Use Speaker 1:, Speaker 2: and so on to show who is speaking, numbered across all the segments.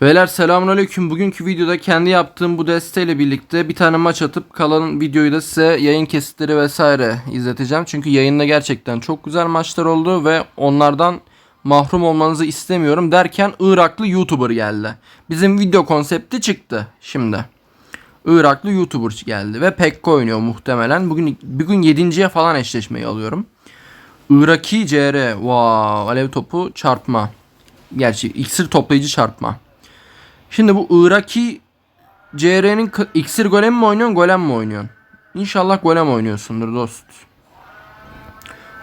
Speaker 1: Beyler selamünaleyküm. Bugünkü videoda kendi yaptığım bu desteğiyle birlikte bir tane maç atıp kalan videoyu da size yayın kesitleri vesaire izleteceğim. Çünkü yayında gerçekten çok güzel maçlar oldu ve onlardan mahrum olmanızı istemiyorum derken Iraklı YouTuber geldi. Bizim video konsepti çıktı şimdi. Iraklı YouTuber geldi ve Pekko oynuyor muhtemelen. Bugün bugün 7.ye falan eşleşmeyi alıyorum. Iraki CR. Wow, alev topu çarpma. Gerçi iksir toplayıcı çarpma. Şimdi bu Iraki CR'nin iksir golem mi oynuyorsun golem mi oynuyorsun? İnşallah golem oynuyorsundur dost.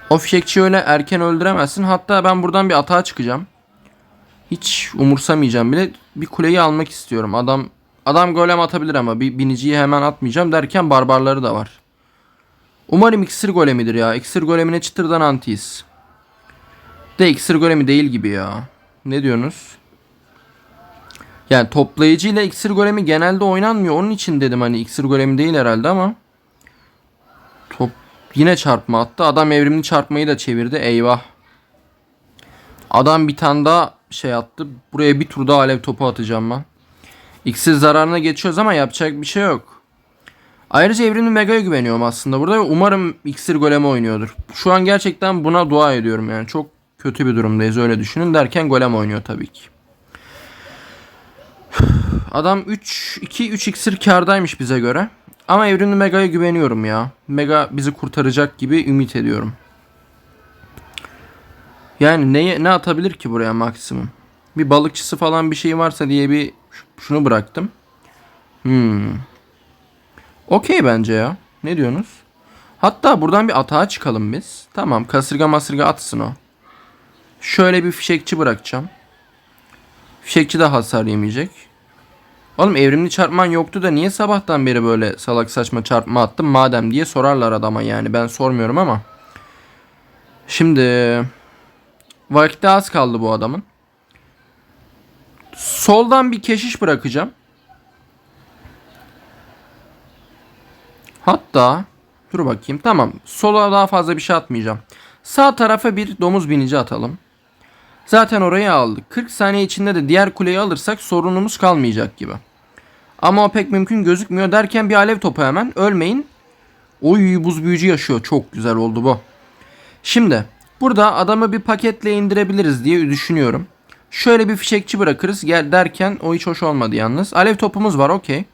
Speaker 1: O fişekçiyi öyle erken öldüremezsin. Hatta ben buradan bir atağa çıkacağım. Hiç umursamayacağım bile. Bir kuleyi almak istiyorum. Adam adam golem atabilir ama bir biniciyi hemen atmayacağım derken barbarları da var. Umarım iksir golemidir ya. İksir golemine çıtırdan antiyiz. De iksir golemi değil gibi ya. Ne diyorsunuz? Yani toplayıcı ile iksir golemi genelde oynanmıyor. Onun için dedim hani iksir golemi değil herhalde ama. Top yine çarpma attı. Adam evrimli çarpmayı da çevirdi. Eyvah. Adam bir tane daha şey attı. Buraya bir tur daha alev topu atacağım ben. İksir zararına geçiyoruz ama yapacak bir şey yok. Ayrıca evrimli Mega'ya güveniyorum aslında burada umarım iksir golemi oynuyordur. Şu an gerçekten buna dua ediyorum yani. Çok kötü bir durumdayız öyle düşünün derken golem oynuyor tabii ki. Adam 3 2 3 iksir kardaymış bize göre. Ama Evrimli Mega'ya güveniyorum ya. Mega bizi kurtaracak gibi ümit ediyorum. Yani neye ne atabilir ki buraya maksimum? Bir balıkçısı falan bir şey varsa diye bir şunu bıraktım. Hmm. Okey bence ya. Ne diyorsunuz? Hatta buradan bir atağa çıkalım biz. Tamam kasırga masırga atsın o. Şöyle bir fişekçi bırakacağım. Fişekçi de hasar yemeyecek. Oğlum evrimli çarpman yoktu da niye sabahtan beri böyle salak saçma çarpma attın madem diye sorarlar adama yani ben sormuyorum ama. Şimdi vakti az kaldı bu adamın. Soldan bir keşiş bırakacağım. Hatta dur bakayım tamam sola daha fazla bir şey atmayacağım. Sağ tarafa bir domuz binici atalım. Zaten orayı aldık. 40 saniye içinde de diğer kuleyi alırsak sorunumuz kalmayacak gibi. Ama o pek mümkün gözükmüyor derken bir alev topu hemen. Ölmeyin. Oy buz büyücü yaşıyor. Çok güzel oldu bu. Şimdi burada adamı bir paketle indirebiliriz diye düşünüyorum. Şöyle bir fişekçi bırakırız gel derken o hiç hoş olmadı yalnız. Alev topumuz var okey.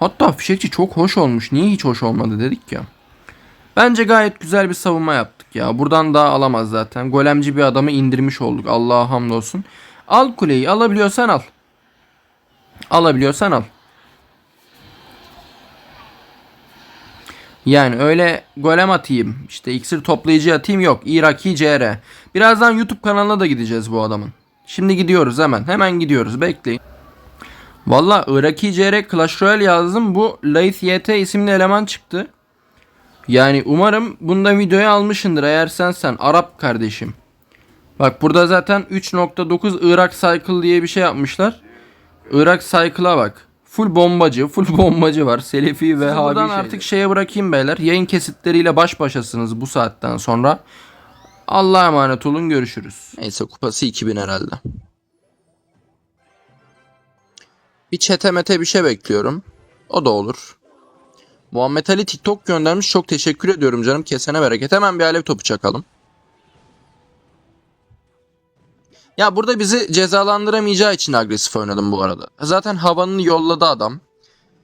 Speaker 1: Hatta fişekçi çok hoş olmuş. Niye hiç hoş olmadı dedik ya. Bence gayet güzel bir savunma yaptık ya. Buradan daha alamaz zaten. Golemci bir adamı indirmiş olduk. Allah'a hamdolsun. Al kuleyi. Alabiliyorsan al. Alabiliyorsan al. Yani öyle golem atayım. işte iksir toplayıcı atayım yok. Iraki CR. Birazdan YouTube kanalına da gideceğiz bu adamın. Şimdi gidiyoruz hemen. Hemen gidiyoruz. Bekleyin. Valla Iraki CR Clash Royale yazdım. Bu Laith YT isimli eleman çıktı. Yani umarım bunda videoyu almışındır eğer sen sen Arap kardeşim. Bak burada zaten 3.9 Irak Cycle diye bir şey yapmışlar. Irak Cycle'a bak. Full bombacı, full bombacı var. Selefi ve Habi Buradan artık şeye bırakayım beyler. Yayın kesitleriyle baş başasınız bu saatten sonra. Allah'a emanet olun görüşürüz. Neyse kupası 2000 herhalde. Bir çete mete bir şey bekliyorum. O da olur. Muhammed Ali TikTok göndermiş. Çok teşekkür ediyorum canım. Kesene bereket. Hemen bir alev topu çakalım. Ya burada bizi cezalandıramayacağı için agresif oynadım bu arada. Zaten havanını yolladı adam.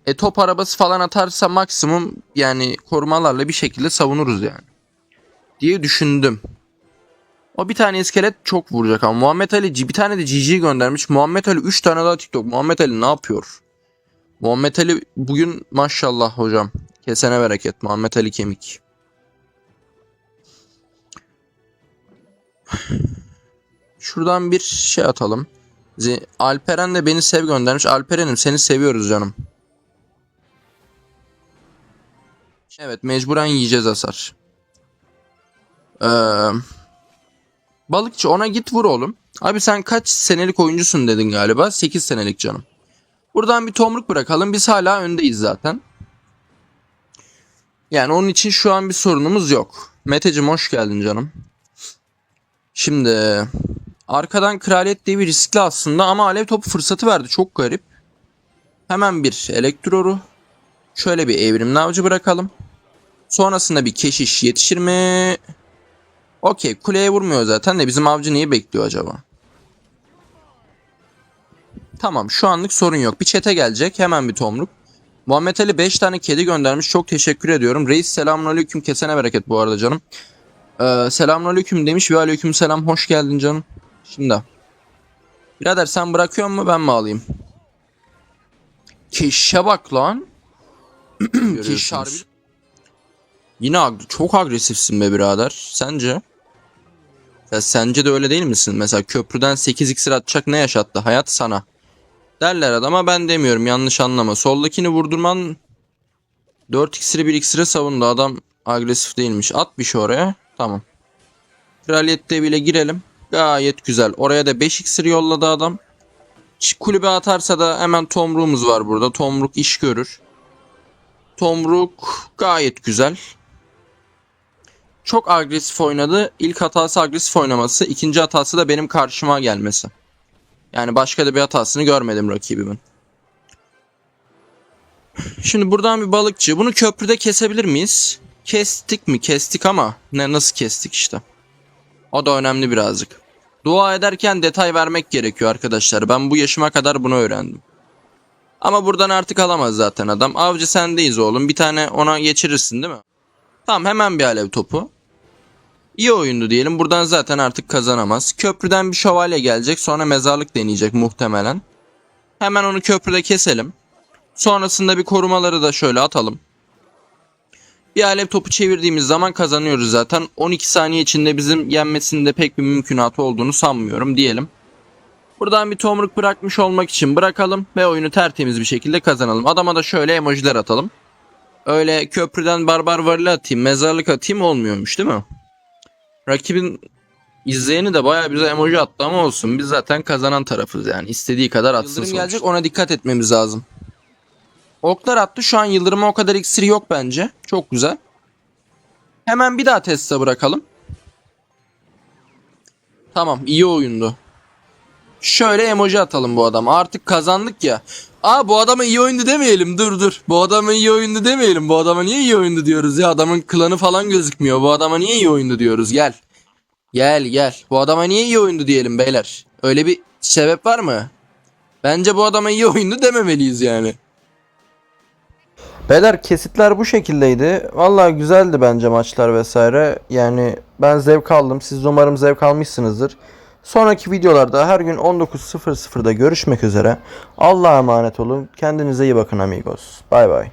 Speaker 1: E top arabası falan atarsa maksimum yani korumalarla bir şekilde savunuruz yani. Diye düşündüm. O bir tane iskelet çok vuracak ama Muhammed Ali bir tane de GG göndermiş. Muhammed Ali 3 tane daha TikTok. Muhammed Ali ne yapıyor? Muhammed Ali bugün maşallah hocam. Kesene bereket. Muhammed Ali kemik. Şuradan bir şey atalım. Alperen de beni sev göndermiş. Alperen'im seni seviyoruz canım. Evet mecburen yiyeceğiz hasar. Ee, balıkçı ona git vur oğlum. Abi sen kaç senelik oyuncusun dedin galiba. 8 senelik canım. Buradan bir tomruk bırakalım. Biz hala öndeyiz zaten. Yani onun için şu an bir sorunumuz yok. Meteciğim hoş geldin canım. Şimdi Arkadan kraliyet devi riskli aslında ama alev topu fırsatı verdi. Çok garip. Hemen bir elektroru. Şöyle bir evrimli avcı bırakalım. Sonrasında bir keşiş yetişir mi? Okey kuleye vurmuyor zaten de bizim avcı niye bekliyor acaba? Tamam şu anlık sorun yok. Bir çete gelecek hemen bir tomruk. Muhammed Ali 5 tane kedi göndermiş. Çok teşekkür ediyorum. Reis selamünaleyküm. Kesene bereket bu arada canım. Ee, selamünaleyküm demiş ve aleyküm selam. Hoş geldin canım. Şimdi. Birader sen bırakıyor mu ben mi alayım? Keşe bak lan. Keş harbi. Yine ag- çok agresifsin be birader. Sence? Ya sence de öyle değil misin? Mesela köprüden 8 iksir atacak ne yaşattı? Hayat sana. Derler adama ben demiyorum yanlış anlama. Soldakini vurdurman 4 iksiri 1 iksire savundu. Adam agresif değilmiş. At bir şey oraya. Tamam. Kraliyet deviyle girelim. Gayet güzel. Oraya da 5 iksir yolladı adam. Kulübe atarsa da hemen tomruğumuz var burada. Tomruk iş görür. Tomruk gayet güzel. Çok agresif oynadı. İlk hatası agresif oynaması. ikinci hatası da benim karşıma gelmesi. Yani başka da bir hatasını görmedim rakibimin. Şimdi buradan bir balıkçı. Bunu köprüde kesebilir miyiz? Kestik mi? Kestik ama ne nasıl kestik işte. O da önemli birazcık. Dua ederken detay vermek gerekiyor arkadaşlar. Ben bu yaşıma kadar bunu öğrendim. Ama buradan artık alamaz zaten adam. Avcı sendeyiz oğlum. Bir tane ona geçirirsin değil mi? Tamam hemen bir alev topu. İyi oyundu diyelim. Buradan zaten artık kazanamaz. Köprüden bir şövalye gelecek. Sonra mezarlık deneyecek muhtemelen. Hemen onu köprüde keselim. Sonrasında bir korumaları da şöyle atalım. Bir alev topu çevirdiğimiz zaman kazanıyoruz zaten. 12 saniye içinde bizim yenmesinde pek bir mümkünatı olduğunu sanmıyorum diyelim. Buradan bir tomruk bırakmış olmak için bırakalım ve oyunu tertemiz bir şekilde kazanalım. Adama da şöyle emojiler atalım. Öyle köprüden barbar varili atayım, mezarlık atayım olmuyormuş değil mi? Rakibin izleyeni de bayağı bize emoji attı ama olsun. Biz zaten kazanan tarafız yani. İstediği kadar atsın Yıldırım gelecek ona dikkat etmemiz lazım. Oklar attı. Şu an Yıldırım'a o kadar iksiri yok bence. Çok güzel. Hemen bir daha teste bırakalım. Tamam iyi oyundu. Şöyle emoji atalım bu adama. Artık kazandık ya. Aa bu adama iyi oyundu demeyelim. Dur dur. Bu adama iyi oyundu demeyelim. Bu adama niye iyi oyundu diyoruz ya. Adamın klanı falan gözükmüyor. Bu adama niye iyi oyundu diyoruz. Gel. Gel gel. Bu adama niye iyi oyundu diyelim beyler. Öyle bir sebep var mı? Bence bu adama iyi oyundu dememeliyiz yani. Beyler kesitler bu şekildeydi. Vallahi güzeldi bence maçlar vesaire. Yani ben zevk aldım. Siz umarım zevk almışsınızdır. Sonraki videolarda her gün 19.00'da görüşmek üzere. Allah'a emanet olun. Kendinize iyi bakın amigos. Bay bay.